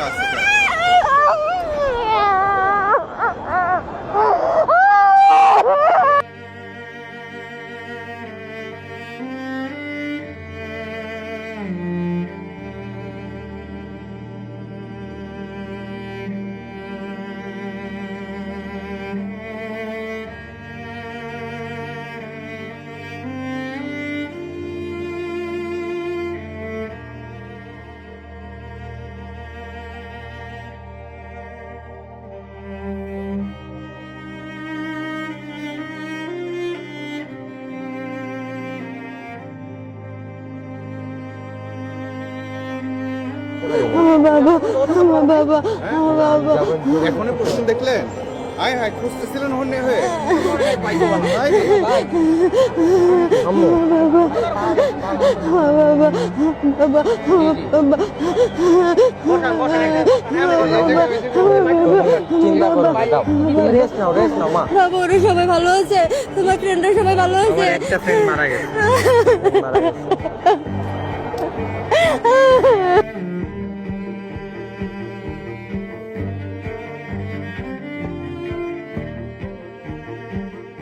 আছে আমার বাবা আমার বাবা আমার বাবা এখনই প্রশ্ন দেখলেন? আয় হায় খুঁজতেছিলেন হন্যে হয়ে। সবাই ভালো আছে তোমার ফ্রেন্ডরা সবাই ভালো আছে একটা ফ্রেন্ড মারা গেছে